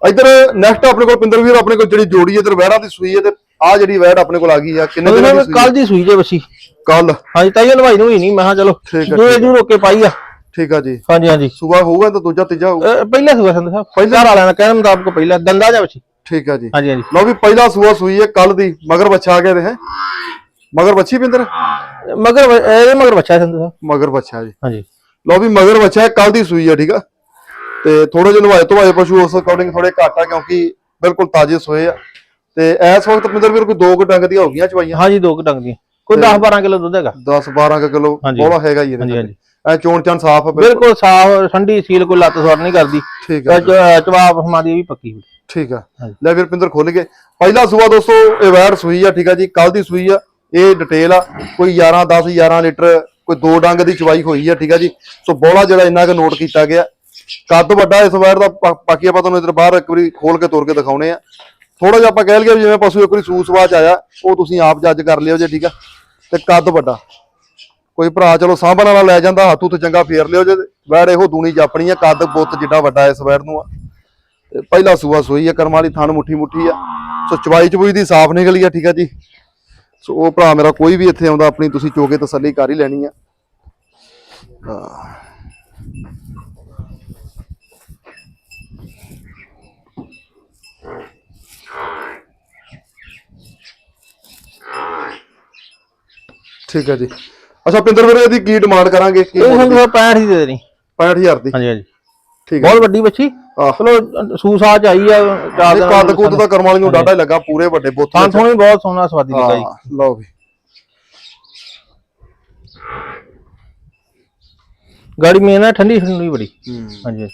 ਇਧਰ ਨੈਕਸਟ ਆਪਣੇ ਕੋਲ ਪਿੰਦਰ ਵੀਰ ਆਪਣੇ ਕੋਲ ਜਿਹੜੀ ਜੋੜੀ ਇਧਰ ਵਹਿੜਾ ਦੀ ਸੂਈ ਹੈ ਤੇ ਆ ਜਿਹੜੀ ਵਹਿੜ ਆਪਣੇ ਕੋਲ ਆ ਗਈ ਆ ਕਿੰਨੇ ਦਿਨਾਂ ਦੀ ਕੱਲ ਦੀ ਸੂਈ ਜੇ ਬੱਸੀ ਕੱਲ ਹਾਂਜੀ ਤਾਈ ਹਲਵਾਈ ਨੂੰ ਹੀ ਨਹੀਂ ਮੈਂ ਕਿਹਾ ਚਲੋ ਦੋ ਜੂ ਰੋਕੇ ਪਾਈ ਆ। ਠੀਕ ਆ ਜੀ। ਹਾਂਜੀ ਹਾਂਜੀ। ਸੂਆ ਹੋਊਗਾ ਤਾਂ ਦੂਜਾ ਤੀਜਾ ਹੋਊਗਾ ਪਹਿਲਾ ਸੂਆ ਸੰਧੂ ਸਾਹਿਬ। ਪਹਿਲਾ ਵਾਲਿਆਂ ਦਾ ਕਹਿਣ ਮੁਤਾਬਕ ਪਹਿਲਾ ਦੰਦਾ ਜਾ ਬੱਚੀ ਠੀਕ ਆ ਜੀ। ਹਾਂਜੀ ਹਾਂਜੀ। ਲਓ ਵੀ ਪਹਿਲਾ ਸੂਆ ਸੂਈ ਹੈ ਕੱਲ ਦੀ ਮਗਰ ਬੱਚਾ ਆ ਗਿਆ ਦੇ ਹੈ? ਮਗਰ ਬੱਚੀ ਪਿੰਦਰ ਮਗਰ ਇਹਦੇ ਮਗਰ ਬੱਚਾ ਹੈ ਸੰਧੂ ਸਾਹਿਬ। ਮਗਰ ਬੱਚਾ ਜੀ। ਹਾਂਜੀ। ਲਓ ਵੀ ਮਗਰ ਬੱਚਾ ਕੱਲ ਦੀ ਸੂਈ ਆ ਠੀਕ ਆ? ਤੇ ਥੋੜੇ ਜਿਹੇ ਨਵਾਏ ਧਵਾਏ ਪਸ਼ੂ ਉਸ ਅਕੋਰਡਿੰਗ ਥੋੜੇ ਘੱਟ ਕਿਉਂਕਿ ਬਿਲਕੁਲ ਤਾਜ਼ੇ ਸੋਏ ਆ। ਤੇ ਇਸ ਵਕਤ ਪਿੰਦਰ ਵੀਰ ਕੋਈ ਦੋ ਕੁ ਡੰਗ ਦੀਆਂ ਹੋ ਗਈਆਂ ਚਵਾਈਆਂ? ਹਾਂਜੀ ਦੋ ਕੁ ਡੰਗ ਦੀਆਂ। ਕੋਈ 10 12 ਕਿਲੋ ਦੁੱਧ ਹੈਗਾ। 10 12 ਕਿਲੋ ਹਾਂਜੀ। ਬੋਲਾ ਹੈਗਾ ਹੀ ਹਾਂਜੀ ਇਹਦੇ ਹਾਂਜੀ। ਐ ਚੋਣ ਚਾਣ ਸਾਫ਼ ਆ ਬਿਲਕੁਲ। ਬਿਲਕੁਲ ਸਾਫ਼ ਠੰਡੀ ਸੀਲ ਕੋਈ ਲੱਤ ਸਵਾਰ ਨਹੀਂ ਕਰਦੀ। ਠੀਕ ਆ। ਜਵਾਬ ਹਮਾਰੀ ਵੀ ਪੱਕੀ ਹੋਈ। ਠੀਕ ਆ। ਹਾਂਜੀ। ਲੈ ਵੀਰ ਪਿੰਦਰ ਖੋਲ ਕੇ ਪਹਿਲਾ ਸੂਆ ਦੋਸਤੋ ਇਹ ਵੈੜ ਸੂਈ ਆ ਠੀਕ ਆ ਜੀ। ਕੱਲ ਦੀ ਸੂਈ ਆ। ਇਹ ਡਿਟੇਲ ਆ। ਕੋਈ 11 10 11 ਲੀਟਰ ਕੋਈ ਦੋ ਡੰਗ ਦੀ ਚਵਾਈ ਹੋਈ ਆ ਠੀਕ ਆ ਜੀ। ਸੋ ਬੋਲਾ ਜਿਹੜਾ ਇੰਨਾ ਕੁ ਨੋਟ ਕੀਤਾ ਗਿਆ। ਕੱਦ ਵੱਡਾ ਇਸ ਵੈੜ ਦਾ ਬਾ- ਬਾਕੀ ਆਪਾਂ ਤੁਹਾਨੂੰ ਇਧਰ ਬਾਹਰ ਇੱਕ ਵਾਰੀ ਖੋਲ ਕੇ ਤੋੜ ਕੇ ਦਿਖਾਉਣੇ ਆ। ਥੋੜਾ ਜਿਹਾ ਆਪਾਂ ਕਹਿ ਲਈਏ ਵੀ ਜਿਵੇਂ ਪਸ਼ੂ ਇੱਕ ਵਾਰੀ ਸੂਸਵਾ ਚ ਆਇਆ, ਉਹ ਤੁਸੀਂ ਆਪ ਜੱਜ ਕਰ ਲਿਓ ਜੇ ਠੀਕ ਆ। ਤੇ ਕੱਦ ਵੱਡਾ। ਕੋਈ ਭਰਾ ਚਲੋ ਸਾਂਭਣ ਵਾਲਾ ਲੈ ਜਾਂਦਾ, ਹੱਥ ਉੱਤੇ ਚੰਗਾ ਫੇਰ ਲਿਓ ਜੇ। ਵੈੜ ਇਹੋ ਦੂਣੀ ਜਾਪਣੀ ਆ, ਕੱਦ ਬੁੱਤ ਜਿੱਡਾ ਵੱਡਾ ਇਸ ਵੈੜ ਨੂੰ ਆ। ਤੇ ਪਹਿਲਾ ਸੂਆ ਸੋਈ ਆ, ਕਰਮ ਵਾਲੀ ਥਣ ਮੁੱਠੀ ਮੁੱਠੀ ਆ। ਸੋ ਚਵਾਈ ਚਬੂਈ ਦੀ ਸਾਫ਼ ਨਿਕਲੀ ਆ, ਠੀਕ ਆ ਜੀ। ਸੋ ਉਹ ਭਰਾ ਮੇਰਾ ਕੋਈ ਵੀ ਇੱਥੇ ਆਉਂਦਾ, ਆਪਣੀ ਤੁਸੀਂ ਚੋਕੇ ਤਸੱਲੀ ਕਰ ਹੀ ਲੈਣੀ ਆ। ਹਾਂ। ਠੀਕ ਹੈ ਜੀ। ਅੱਛਾ ਪਿੰਦਰ ਵੀਰੇ ਇਹਦੀ ਕੀ ਡਿਮਾਂਡ ਕਰਾਂਗੇ? ਕੀ ਇਹ ਸਾਹਿਬ 65 ਹੀ ਦੇ ਦੇਣੀ। 65000 ਦੀ। ਹਾਂਜੀ ਹਾਂਜੀ। ਠੀਕ ਹੈ ਬਹੁਤ ਵੱਡੀ ਬੱਚੀ। ਚਲੋ ਸੂਸਾ ਚ ਆਈ ਆ ਚਾਰ ਦਿਨ ਕੱਦ ਕੁੱਦ ਦਾ ਕਰਮ ਵਾਲੀ ਨੂੰ ਡਾਟਾ ਹੀ ਲੱਗਾ ਪੂਰੇ ਵੱਡੇ ਬੁੱਤ ਵਿੱਚ। ਥੋਣੀ ਬਹੁਤ ਸੋਹਣਾ ਸਵਾਦੀ ਲੱਗਾ ਜੀ। ਹਾਂ ਲਓ ਵੀ। ਗਾੜੀ ਮੇਨ ਹੈ ਠੰਡੀ ਠੰਡੀ ਬੜੀ। ਹਾਂਜੀ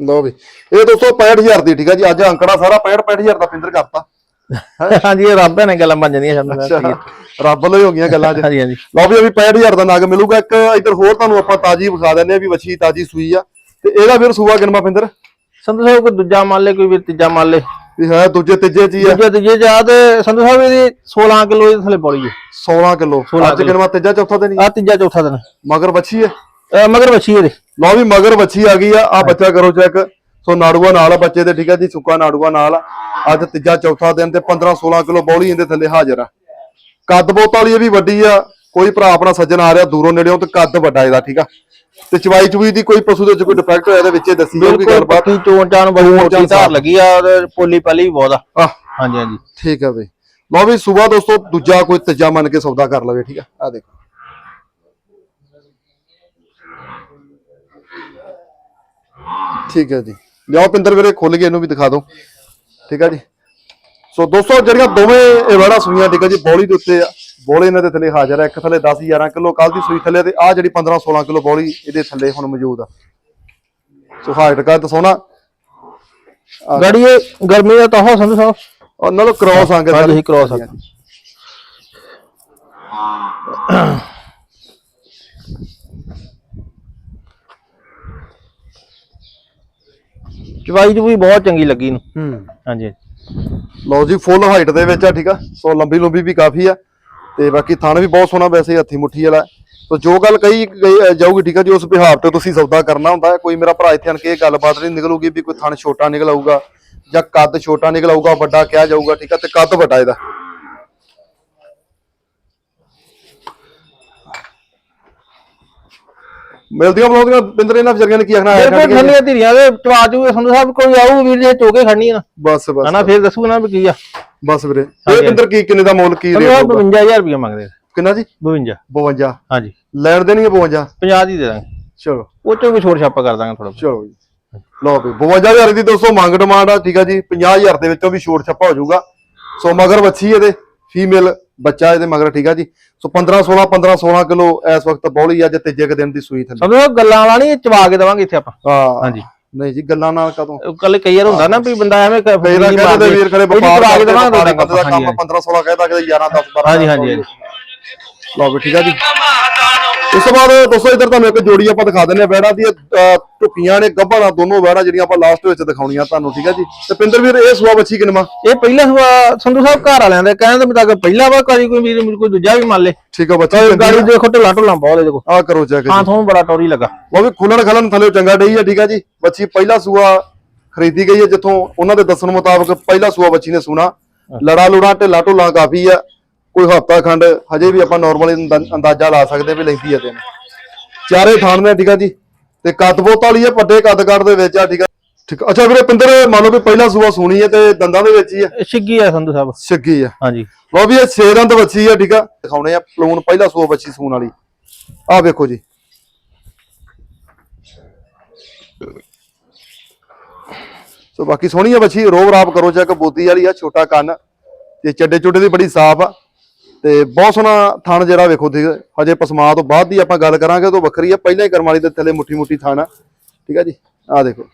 ਲਓ ਵੀ। ਇਹ ਦੋਸਤੋ 65000 ਦੀ ਠੀਕ ਹੈ ਜੀ। ਅੱਜ ਅੰਕੜਾ ਸਾਰਾ 65 65000 ਦਾ ਪਿੰਦਰ ਕਰਤਾ। ਹਾਂਜੀ ਇਹ ਰੱਬ ਨੇ ਗੱਲਾਂ ਬਣ ਜਾਂਦੀਆਂ ਅੱਛਾ ਰੱਬ ਲਈ ਹੋ ਗਈਆਂ ਗੱਲਾਂ ਹਾਂਜੀ ਹਾਂਜੀ। ਲਓ ਵੀ ਅਭੀ 65000 ਦਾ ਨਗ ਮਿਲੂਗਾ। ਇੱਕ ਇੱਧਰ ਹੋਰ ਤੁਹਾਨੂੰ ਆਪਾਂ ਤਾਜੀ ਵਿਖਾ ਦਿੰਦੇ ਆ ਵੀ ਵੱਛੀ ਤਾਜੀ ਸੂਈ ਆ। ਤੇ ਇਹਦਾ ਫਿਰ ਸੂਆ ਕਿਨਮਾ ਪਿੰਦਰ ਸੰਧੂ ਸਾਹਿਬ ਕੋਈ ਦੂਜਾ ਮੰਨ ਲੈ ਕੋਈ ਵੀ ਤੀਜਾ ਮੰਨ ਲੈ। ਵੀ ਹੈ ਦੂਜੇ ਤੀਜੇ ਹੀ ਆ। ਦੂਜੇ ਤੀਜੇ ਜਾ ਤੇ ਸੰਧੂ ਸਾਹਿਬ ਇਹਦੀ 16 ਕਿਲੋ ਇਹਦੇ ਥੱਲੇ ਪੌੜੀ ਹੈ। 16 ਕਿਲੋ। 16 ਅੱਜ ਕਿਨਮਾ ਤੀਜਾ ਚੌਥਾ ਨਹੀਂ ਆ? ਤੀਜਾ ਚੌਥਾ ਦਿਨ। ਮਗਰ ਵੱਛੀ ਹੈ? ਮਗਰ ਬੱਚੀ ਇਹਦੇ। ਲਓ ਵੀ ਮਗਰ ਵੱਛੀ ਆ ਗਈ ਆ। ਆ ਬੱਚਾ ਕਰੋ ਚੈੱਕ। ਸੋ ਨਾੜੂਆ ਨਾਲ ਆ ਬੱਚੇ ਦੇ ਠੀਕ ਹੈ ਜੀ ਸੁੱਕਾ ਨਾੜੂਆ ਨਾਲ ਆ। ਅੱਜ ਤੀਜਾ ਚੌਥਾ ਦਿਨ ਤੇ 15 16 ਕਿਲੋ ਬੌਲੀ ਇਹਦੇ ਥੱਲੇ ਹਾਜ਼ਰ ਆ। ਕੱਦ ਬੋਤ ਵਾਲੀ ਇਹ ਵੀ ਵੱਡੀ ਆ ਕੋਈ ਭਰਾ ਆਪਣਾ ਸੱਜਣ ਆ ਰਿਹਾ ਦੂਰੋਂ ਨੇੜਿਓਂ ਤੇ ਕੱਦ ਵੱਡਾ ਇਹਦਾ ਠੀਕ ਆ। ਤੇ ਚਵਾਈ ਚਵੀ ਦੀ ਕੋਈ ਪਸ਼ੂ ਦੇ ਵਿੱਚ ਕੋਈ ਡਿਫੈਕਟ ਹੋਇਆ ਇਹਦੇ ਵਿੱਚ ਇਹ ਦੱਸੀ ਜਾਊਗੀ ਬਿਲਕੁਲ ਗੱਲਬਾਤ। ਚੋਣ ਚਾਣ ਬੜੀ ਮੋਟੀ ਧਾਰ। ਲੱਗੀ ਆ ਔਰ ਪੋਲੀ ਵੀ ਬਹੁਤ ਆ। ਆ। ਹਾਂਜੀ ਹਾਂਜੀ। ਠੀਕ ਆ ਬਈ। ਲਓ ਵੀ ਸਵੇਰ ਦੋਸਤੋ ਦੂਜਾ ਕੋਈ ਤੀਜਾ ਮੰਨ ਕੇ ਸੌਦਾ ਕਰ ਲਵੇ ਠੀਕ ਆ। ਆ ਦੇਖੋ। ਠੀਕ ਹੈ ਜੀ। ਲਿਆਓ ਪਿੰਦਰ ਵੀਰੇ ਖੁੱਲ ਗਏ ਇਹਨੂੰ ਵੀ ਦਿਖਾ ਦਿਓ। ਠੀਕ ਆ ਜੀ। ਸੋ ਦੋਸਤੋ ਜਿਹੜੀਆਂ ਦੋਵੇਂ ਇਹ ਵੜਾ ਸੂਈਆਂ ਠੀਕ ਆ ਜੀ ਬੌਲੀ ਦੇ ਉੱਤੇ ਆ ਬੋਲੇ ਇਹਨਾਂ ਦੇ ਥੱਲੇ ਹਾਜ਼ਰ ਆ। ਇੱਕ ਥੱਲੇ 10 11 ਕਿਲੋ ਕੱਲ ਦੀ ਸੂਈ ਥੱਲੇ ਤੇ ਆ ਜਿਹੜੀ 15 16 ਕਿਲੋ ਬੌਲੀ ਇਹਦੇ ਥੱਲੇ ਹੁਣ ਮੌਜੂਦ ਆ। ਸੋ ਹਾਈਟ ਕਾ ਤਾਂ ਸੋਨਾ ਗਾੜੀ ਇਹ ਗਰਮੀ ਦਾ ਤਾਂ ਹੋ ਸੰਧੂ ਸਾਹਿਬ ਨਾਲੋਂ ਕ੍ਰੋਸ ਆਂਗੇ ਹਾਂਜੀ ਅਸੀਂ ਕ੍ਰੋਸ ਆ ਚਵਾਈ ਵੀ ਬਹੁਤ ਚੰਗੀ ਲੱਗੀ ਨੂੰ ਹੂੰ। ਹਾਂਜੀ। ਲਓ ਜੀ ਫੁੱਲ ਹਾਈਟ ਦੇ ਵਿੱਚ ਆ ਠੀਕ ਆ? ਸੋ ਲੰਬੀ ਲੰਬੀ ਵੀ ਕਾਫੀ ਆ। ਤੇ ਬਾਕੀ ਥਣ ਵੀ ਬਹੁਤ ਸੋਹਣਾ ਵੈਸੇ ਹੱਥੀ ਮੁੱਠੀ ਵਾਲਾ। ਸੋ ਜੋ ਗੱਲ ਕਹੀ ਜਾਊਗੀ ਠੀਕ ਆ ਜੀ? ਉਸ ਬਿਹਾਰ ਤੇ ਤੁਸੀਂ ਸੌਦਾ ਕਰਨਾ ਹੁੰਦਾ ਹੈ। ਕੋਈ ਮੇਰਾ ਭਰਾ ਇੱਥੇ ਆਣ ਕੇ ਇਹ ਗੱਲਬਾਤ ਨਹੀਂ ਨਿਕਲੂਗੀ ਵੀ ਕੋਈ ਥਣ ਛੋਟਾ ਨਿਕਲ ਆਊਗਾ ਜਾਂ ਕੱਦ ਛੋਟਾ ਨਿਕਲ ਆਊਗਾ ਵੱਡਾ ਕਿਹਾ ਜਾਊਗਾ ਠੀਕ ਆ? ਤੇ ਕੱਦ ਵੱਡਾ ਇਹਦਾ। ਮਿਲਦੀਆਂ ਬਲਾਉਂਦੀਆਂ ਬਿੰਦਰ ਇਹਨਾਂ ਵਿਚਾਰੀਆਂ ਨੇ ਕੀ ਆਖਣਾ? ਹੈ ਬਿਲਕੁਲ ਠੰਡੀਆਂ ਧੀਰੀਆਂ ਦੇ ਚਵਾ ਚੂ ਸੰਧੂ ਸਾਹਿਬ ਕੋਈ ਆਊ ਵੀਰ ਜੇ ਚੋਕੇ ਖੜਨੀ ਆ ਬਸ ਬਸ ਹਨਾ ਫੇਰ ਦੱਸੂਗਾ ਨਾ ਵੀ ਕੀ ਆ। ਬਸ ਵੀਰੇ। ਇਹ ਬਿੰਦਰ ਕੀ ਕਿੰਨੇ ਦਾ ਮੁੱਲ ਕੀ ਰੇਟ ਸਾਹਿਬ ਹੋਊਗਾ? 52000 ਰੁਪਏ ਮੰਗਦੇ। ਕਿੰਨਾ ਜੀ? 52 52 ਹਾਂਜੀ। ਲੈਣ ਦੇਣੀ ਹੈ 52 50 ਦੀ ਦੇ ਦਾਂਗੇ। ਚਲੋ। ਉਹ ਚੋਂ ਵੀ ਛੋੜ ਛਾਪਾ ਕਰ ਦਾਂਗੇ ਥੋੜਾ ਚਲੋ ਜੀ। ਲਓ ਵੀ 52000 ਦੀ ਦੋਸਤੋ ਮੰਗ ਡਿਮਾਂਡ ਆ ਠੀਕ ਆ ਜੀ। 50000 ਦੇ ਵਿੱਚੋਂ ਵੀ ਛੋਟ ਛੱਪਾ ਹੋ ਜਾਊਗਾ। ਸੋ ਮਗਰ ਬੱਚੀ ਇਹਦੇ ਫੀਮੇਲ ਬੱਚਾ ਇਹਦੇ ਮਗਰ ਠੀਕ ਆ ਜੀ। ਸੋ 15 16 15 16 ਕਿਲੋ ਇਸ ਵਕਤ ਬੌਲੀ ਅੱਜ ਤੀਜੇ ਕੁ ਦਿਨ ਦੀ ਸੂਈ ਥੱਲੇ। ਸਮਝੋ ਗੱਲਾਂ ਵਾਲਾ ਨਹੀਂ ਚਵਾ ਕੇ ਦਵਾਂਗੇ ਇੱਥੇ ਆਪਾਂ। ਹਾਂ। ਹਾਂਜੀ। ਨਹੀਂ ਜੀ ਗੱਲਾਂ ਨਾਲ ਕਦੋਂ? ਕੱਲ ਕਈ ਵਾਰ ਹੁੰਦਾ ਨਾ ਵੀ ਬੰਦਾ ਐਵੇਂ ਫੁੱਲੀ ਕਹਿੰਦੇ। ਵੀਰ ਖੜੇ ਵਪਾਰ ਚਵਾ ਕੇ ਦੇਵਾਂਗੇ ਵਪਾਰੀ ਤੁਹਾਡਾ ਬੰਦੇ ਦਾ ਕੰਮ ਹਾਂਜੀ 15 16 ਕਹਿੰਦਾ ਕਿ 11 10 12 ਹਾਂਜੀ ਹਾਂਜੀ ਹਾਂਜੀ। ਲਓ ਵੀ ਠੀਕ ਆ ਜੀ। ਇਸ ਤੋਂ ਬਾਅਦ ਦੋਸਤੋ ਇਧਰ ਤੁਹਾਨੂੰ ਇੱਕ ਜੋੜੀ ਆਪਾਂ ਦਿਖਾ ਆ ਵੈੜਾ ਦੀ ਟੁਕੀਆਂ ਨੇ ਗੱਭਣਾ ਦੋਨੋਂ ਵੈੜਾ ਜਿਹੜੀਆਂ ਆਪਾਂ ਲਾਸਟ ਵਿੱਚ ਦਿਖਾਉਣੀਆਂ ਤੁਹਾਨੂੰ ਠੀਕ ਆ ਜੀ? ਤੇ ਪਿੰਦਰ ਵੀਰ ਇਹ ਸਵਾ ਬੱਚੀ ਕਿਨਮਾ ਇਹ ਪਹਿਲਾ ਸਵਾ ਸੰਧੂ ਸਾਹਿਬ ਘਰ ਵਾਲਿਆਂ ਦੇ ਕਹਿਣ ਦੇ ਮੁਤਾਬਕ ਪਹਿਲਾ ਵਾ ਕਰੀ ਕੋਈ ਵੀਰ ਕੋਈ ਦੂਜਾ ਵੀ ਮੰਨ ਲੇ। ਠੀਕ ਆ ਬੱਚੀ ਗਾੜੀ ਦੇਖੋ ਢਿੱਲਾ ਢੁੱਲਾ ਬਹੁਤ ਕੋਲ ਆ ਕਰੋ ਚੈੱਕ ਹਾਂ ਤੁਹਾਨੂੰ ਬੜਾ ਟੌਰੀ ਲੱਗਾ। ਉਹ ਵੀ ਖੁੱਲਣ ਖਲਣ ਥੱਲੇ ਚੰਗਾ ਡਈ ਆ ਠੀਕ ਆ ਜੀ? ਬੱਚੀ ਪਹਿਲਾ ਸੂਆ ਖਰੀਦੀ ਗਈ ਹੈ ਜਿੱਥੋਂ ਉਹਨਾਂ ਦੇ ਦੱਸਣ ਮੁਤਾਬਕ ਪਹਿਲਾ ਸੂਆ ਬੱਚੀ ਨੇ ਸੁਣਾ। ਲੜਾ ਲੁੜਾ ਢਿੱਲਾ ਢੁੱਲਾ ਕਾਫੀ ਆ। ਕੋਈ ਹਫਤਾ ਖੰਡ ਹਜੇ ਵੀ ਆਪਾਂ ਨਾਰਮਲੀ ਅੰਦਾਜ਼ਾ ਲਾ ਸਕਦੇ ਵੀ ਲੈਂਦੀ ਆ ਦਿਨ। ਚਾਰੇ ਥਾਣ ਨੇ ਠੀਕ ਆ ਜੀ? ਤੇ ਕੱਦ ਬੋਤ ਵਾਲੀ ਆ ਵੱਡੇ ਕੱਦ ਕੱਦ ਦੇ ਵਿੱਚ ਆ ਠੀਕ ਆ? ਠੀਕ। ਅੱਛਾ ਵੀਰੇ ਪਿੰਦਰ ਮੰਨ ਲਓ ਵੀ ਪਹਿਲਾ ਸੂਆ ਸੂਣੀ ਹੈ ਤੇ ਦੰਦਾਂ ਦੇ ਵਿੱਚ ਹੀ ਇਹ ਛਿੱਗੀ ਆ ਸੰਧੂ ਸਾਹਿਬ। ਛੱਗੀ ਆ। ਹਾਂਜੀ। ਲਓ ਵੀ ਇਹ ਛੇ ਦੰਦ ਬੱਚੀ ਆ ਠੀਕ ਆ? ਦਿਖਾਉਣੇ ਆ ਪਲੂਨ ਪਹਿਲਾ ਸੂਆ ਬੱਚੀ ਸੂਣ ਵਾਲੀ। ਆ ਵੇਖੋ ਜੀ। ਸੋ ਬਾਕੀ ਸੋਹਣੀ ਆ ਬੱਚੀ ਰੋਬ ਰਾਬ ਕਰੋ ਚੈੱਕ ਬੋਦੀ ਵਾਲੀ ਆ ਛੋਟਾ ਕੰਨ। ਤੇ ਚੱਡੇ ਚੁੱਡੇ ਦੀ ਬੜੀ ਸਾਫ਼ ਆ। ਤੇ ਬਹੁਤ ਸੋਹਣਾ ਥਣ ਜਿਹੜਾ ਵੇਖੋ ਤੇ ਹਜੇ ਪਸਮਾ ਤੋਂ ਬਾਅਦ ਦੀ ਆਪਾਂ ਗੱਲ ਕਰਾਂਗੇ ਉਹ ਤੋਂ ਵੱਖਰੀ ਆ ਪਹਿਲਾਂ ਹੀ ਕਰਮ ਵਾਲੀ ਦੇ ਥੱਲੇ ਮੁੱਠੀ ਮੁੱਠੀ ਥਣ ਆ। ਠੀਕ ਆ ਜੀ? ਆ ਦੇਖੋ।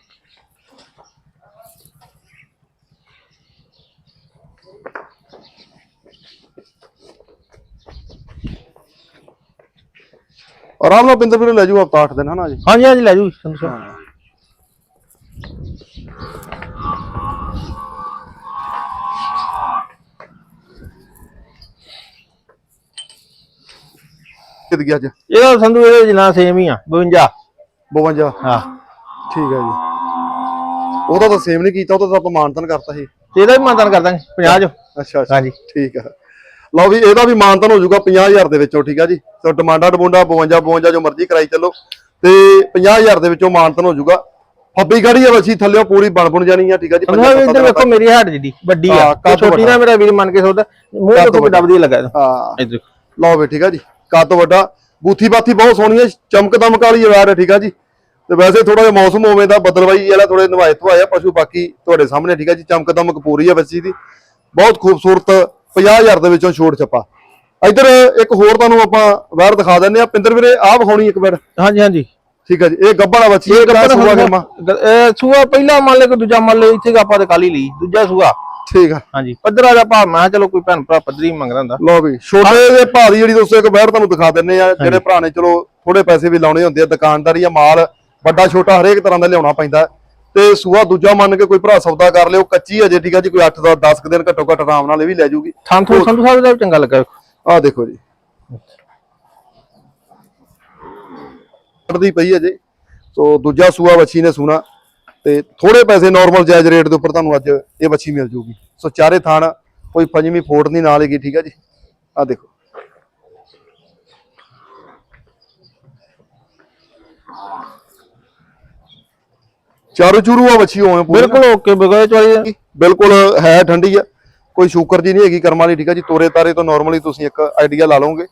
ਆਰਾਮ ਨਾਲ ਬਿੰਦਰ ਵੀਰੇ ਲੈ ਜਾਓ ਹਫਤਾ 8 ਦਿਨ ਹਨਾ ਜੀ? ਹਾਂਜੀ ਹਾਂਜੀ ਲੈ ਜੂ ਸੰਧੂ ਸਾਹਿਬ ਦਈਏ ਅੱਜ? ਇਹਦਾ ਸੰਧੂ ਇਹਦੇ ਜਿੰਨਾ ਸੇਮ ਹੀ ਆ 52 52 ਹਾਂ। ਠੀਕ ਹੈ ਜੀ। ਉਹਦਾ ਤਾਂ ਸੇਮ ਨਹੀਂ ਕੀਤਾ ਉਹਦਾ ਤਾਂ ਆਪਾਂ ਮਾਨਤਨ ਕਰਤਾ ਸੀ। ਤੇ ਇਹਦਾ ਵੀ ਮਾਨਤਨ ਕਰ ਦਾਂਗੇ 50 ਚ। ਅੱਛਾ ਅੱਛਾ। ਹਾਂਜੀ। ਠੀਕ ਹੈ ਲਓ ਵੀ ਇਹਦਾ ਵੀ ਮਾਨਤਨ ਹੋ ਜਾਊਗਾ 50000 ਦੇ ਵਿੱਚੋਂ ਠੀਕ ਆ ਜੀ। ਸੋ ਡਿਮਾਂਡਾ ਡਬੁੰਡਾ 52 52 ਜੋ ਮਰਜ਼ੀ ਕਰਾਈ ਚੱਲੋ। ਤੇ 50000 ਦੇ ਵਿੱਚੋਂ ਮਾਨਤਨ ਹੋ ਜਾਊਗਾ। ਫੱਬੀ ਖੜੀ ਆ ਵਸੀ ਥੱਲਿਓ ਪੂਰੀ ਬਣ ਬਣ ਜਾਣੀ ਆ ਠੀਕ ਆ ਜੀ। ਸਾਹਿਬ ਇੱਧਰ ਵੇਖੋ ਮੇਰੀ ਹੈਡ ਜਿਹੜੀ ਵੱਡੀ ਆ। ਤੇ ਛੋਟੀ ਨਾ ਮੇਰਾ ਵੀਰ ਮੰਨ ਕੇ ਸੋਦਾ। ਮੂੰਹ ਦੇਖੋ ਕਿੱਡਾ ਵਧੀਆ ਲੱਗਾ ਹਾਂ। ਲਓ ਵੀ ਠੀਕ ਆ ਜੀ। ਕੱਦ ਵੱਡਾ। ਬੂਥੀ ਬਾਥੀ ਬਹੁਤ ਸੋਹਣੀ ਹੈ ਚਮਕ ਦਮਕ ਵਾਲੀ ਯਾਰ ਹੈ ਠੀਕ ਆ ਜੀ। ਤੇ ਵੈਸੇ ਥੋੜਾ ਜਿਹਾ ਮੌਸਮ ਹੋਵੇ ਦਾ ਬਦਲਵਾਈ ਵਾਲਾ ਥੋੜੇ ਨਵਾਇਤ ਹੋਇਆ ਪਸ਼ੂ ਬਾਕੀ ਤੁਹਾਡੇ ਸਾਹਮਣੇ ਠੀਕ ਆ ਜੀ। ਚਮਕ ਦਮਕ ਪੂਰੀ ਹੈ ਬੱਚੀ ਦੀ। ਬਹੁਤ ਖੂਬਸੂਰਤ 50000 ਦੇ ਵਿੱਚੋਂ ਛੋੜ ਛੱਪਾ। ਇੱਧਰ ਇੱਕ ਹੋਰ ਤੁਹਾਨੂੰ ਆਪਾਂ ਬਾਹਰ ਦਿਖਾ ਦਿੰਦੇ ਆ ਪਿੰਦਰ ਵੀਰੇ ਆਹ ਵਿਖਾਉਣੀ ਇੱਕ ਮਿੰਟ। ਹਾਂਜੀ ਹਾਂਜੀ। ਠੀਕ ਆ ਜੀ ਇਹ ਗੱਬੜਾ ਬੱਚੀ ਇਹ ਸੂਆ ਗਰਮਾ ਇਹ ਸੂਆ ਪਹਿਲਾ ਮੰਨ ਲੈ ਕੋਈ ਦੂਜਾ ਮੰਨ ਲੈ ਇੱਥੇ ਆਪਾਂ ਤੇ ਕੱਲ ਲਈ। ਦੂਜਾ ਸੂਆ। ਠੀਕ ਆ। ਹਾਂਜੀ। ਪੱਧਰਾ ਦਾ ਭਾਅ ਮੈਂ ਕਿਹਾ ਚਲੋ ਕੋਈ ਭੈਣ ਭਰਾ ਪੱਧਰੀ ਮੰਗਦਾ ਹੁੰਦਾ। ਲਓ ਵੀ ਛੋਟੇ ਜਿਹੇ ਭਾਅ ਦੀ ਜਿਹੜੀ ਦੋਸਤੋ ਇੱਕ ਬਾਹਰ ਤੁਹਾਨੂੰ ਦਿਖਾ ਦਿੰਨੇ ਆ ਜਿਹੜੇ ਭਰਾ ਨੇ ਚਲੋ ਥੋੜੇ ਪੈਸੇ ਵੀ ਲਾਉਣੇ ਹੁੰਦੇ ਆ ਦੁਕਾਨਦਾਰੀ ਆ ਮਾਲ ਵੱਡਾ ਛੋਟਾ ਹਰੇਕ ਤਰ੍ਹਾਂ ਦਾ ਲਿਆਉਣਾ ਪੈਂਦਾ। ਤੇ ਸੂਆ ਦੂਜਾ ਮੰਨ ਕੇ ਕੋਈ ਭਰਾ ਸੌਦਾ ਕਰ ਲਿਓ ਕੱਚੀ ਅਜੇ ਠੀਕ ਆ ਜੀ ਕੋਈ 8 ਦਾ 10 ਦਿਨ ਘੱਟੋ ਘੱਟ ਆਰਾਮ ਨਾਲ ਇਹ ਵੀ ਲੈ ਜੂਗੀ। ਸੰਤੂ ਸੰਤੂ ਸਾਹਿਬ ਦਾ ਚੰਗਾ ਲੱਗਾ। ਆਹ ਦੇਖੋ ਜੀ। ਕੱਢਦੀ ਪਈ ਅਜੇ ਸੋ ਦੂਜਾ ਸੂਆ ਬੱਚੀ ਨੇ ਸੂਣਾ। ਤੇ ਥੋੜੇ ਪੈਸੇ ਨਾਰਮਲ ਜਾਇਜ਼ ਰੇਟ ਦੇ ਉੱਪਰ ਤੁਹਾਨੂੰ ਅੱਜ ਇਹ ਬੱਚੀ ਮਿਲ ਜੂਗੀ। ਸੋ ਚਾਰੇ ਥਾਣ ਕੋਈ ਪੰਜਵੀਂ ਫੋਟ ਨਹੀਂ ਨਾਲ ਹੈਗੀ ਠੀਕ ਆ ਜੀ? ਆਹ ਦੇਖੋ। ਚਾਰੂ ਚੂਰੂ ਆ ਹੋਵੇਂ ਪੂਰੀ ਬਿਲਕੁਲ ਓਕੇ ਬਗਾਇ ਚਵਾਲੀ ਬਿਲਕੁਲ ਹੈ ਠੰਡੀ ਆ। ਕੋਈ ਸ਼ੂਕਰ ਜੀ ਨਹੀਂ ਹੈਗੀ ਕਰਮ ਵਾਲੀ ਠੀਕ ਆ ਜੀ? ਤੋਰੇ ਤਾਰੇ ਤੋਂ ਨਾਰਮਲੀ ਤੁਸੀਂ ਇੱਕ ਆਈਡੀਆ ਲਾ ਲਓਗੇ।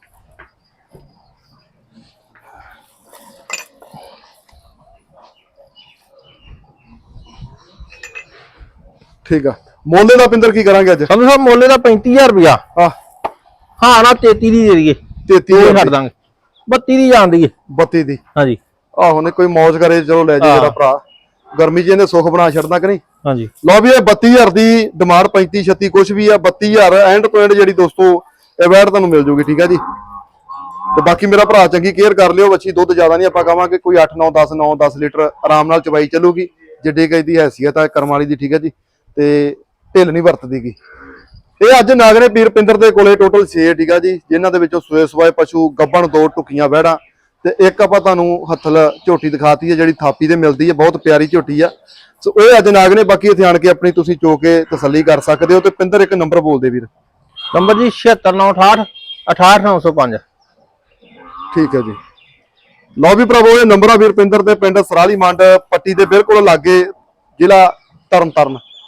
ਠੀਕ ਆ। ਮੋਲੇ ਦਾ ਪਿੰਦਰ ਕੀ ਕਰਾਂਗੇ ਅੱਜ? ਸੰਤੂ ਸਾਹਿਬ ਮੋਲੇ ਦਾ 35000 ਰੁਪਇਆ। ਆ। ਹਾਂ ਨਾ 33 ਦੀ ਦੇ ਦਈਏ। 33 ਉਹ ਛੱਡ ਦਾਂਗੇ। 32 ਦੀ ਜਾਂਦੀ ਏ 32 ਦੀ। ਹਾਂਜੀ। ਆਹੋ ਨੇ ਕੋਈ ਮौज ਕਰੇ ਚਲੋ ਲੈ ਜੇ। ਮੇਰਾ ਭਰਾ। ਗਰਮੀ 'ਚ ਇਹਨੇ ਸੁੱਖ ਬਣਾ ਛੱਡਣਾ ਕਿ ਨਹੀਂ? ਹਾਂਜੀ। ਲਓ ਵੀ ਇਹ 32000 ਦੀ ਡਿਮਾਂਡ 35 36 ਕੁਝ ਵੀ ਆ 32000 ਐਂਡ ਐਂਡ ਜਿਹੜੀ ਦੋਸਤੋ ਇਹ ਵੈਟ ਤੁਹਾਨੂੰ ਮਿਲ ਜੂਗੀ ਠੀਕ ਆ ਜੀ? ਤੇ ਬਾਕੀ ਮੇਰਾ ਭਰਾ ਚੰਗੀ ਕੇਅਰ ਕਰ ਲਿਓ ਬੱਚੀ ਦੁੱਧ ਜ਼ਿਆਦਾ ਨਹੀਂ ਆਪਾਂ ਕਵਾਂਗੇ ਕੋਈ 8 9 10 9 10 ਲੀਟਰ ਆਰਾਮ ਨਾਲ ਚਵਾਈ ਚੱਲੂਗੀ। ਜਿੱਡੇ ਕਈ ਦੀ ਹੈਸੀਅਤ ਆ ਕਰਮ ਵਾਲੀ ਦੀ ਠੀਕ ਆ ਜੀ? ਤੇ ਢਿੱਲ ਨਹੀਂ ਵਰਤਦੀਗੀ ਇਹ ਅੱਜ ਨਾਗਰੇ ਪੀਰ ਪਿੰਦਰ ਦੇ ਕੋਲੇ ਟੋਟਲ 6 ਠੀਕ ਆ ਜੀ ਜਿਨ੍ਹਾਂ ਦੇ ਵਿੱਚੋਂ ਸੂਏ ਸਵਾਏ ਪਸ਼ੂ ਗੱਬਣ ਦੋ ਟੁਕੀਆਂ ਵਹਿੜਾਂ ਤੇ ਇੱਕ ਆਪਾਂ ਤੁਹਾਨੂੰ ਹੱਥਲ ਝੋਟੀ ਦਿਖਾਤੀ ਹੈ ਜਿਹੜੀ ਥਾਪੀ ਤੇ ਮਿਲਦੀ ਹੈ ਬਹੁਤ ਪਿਆਰੀ ਝੋਟੀ ਆ। ਸੋ ਇਹ ਅੱਜ ਨਾਗ ਨੇ ਬਾਕੀ ਇੱਥੇ ਆਣ ਕੇ ਆਪਣੀ ਤੁਸੀਂ ਚੋ ਕੇ ਤਸੱਲੀ ਕਰ ਸਕਦੇ ਹੋ ਤੇ ਪਿੰਦਰ ਇੱਕ ਨੰਬਰ ਬੋਲਦੇ ਵੀਰ। ਨੰਬਰ ਜੀ 76968 68905 ਠੀਕ ਹੈ ਜੀ। ਲਓ ਵੀ ਭਰਾਵੋ ਇਹ ਨੰਬਰ ਆ ਵੀਰ ਪਿੰਦਰ ਦੇ ਪਿੰਡ ਸਰਾਲੀ ਮੰਡ ਪੱਟੀ ਦੇ ਬਿਲਕੁਲ ਲਾਗੇ ਜ਼ਿਲ੍ਹਾ ਤਰਨਤਾਰਨ।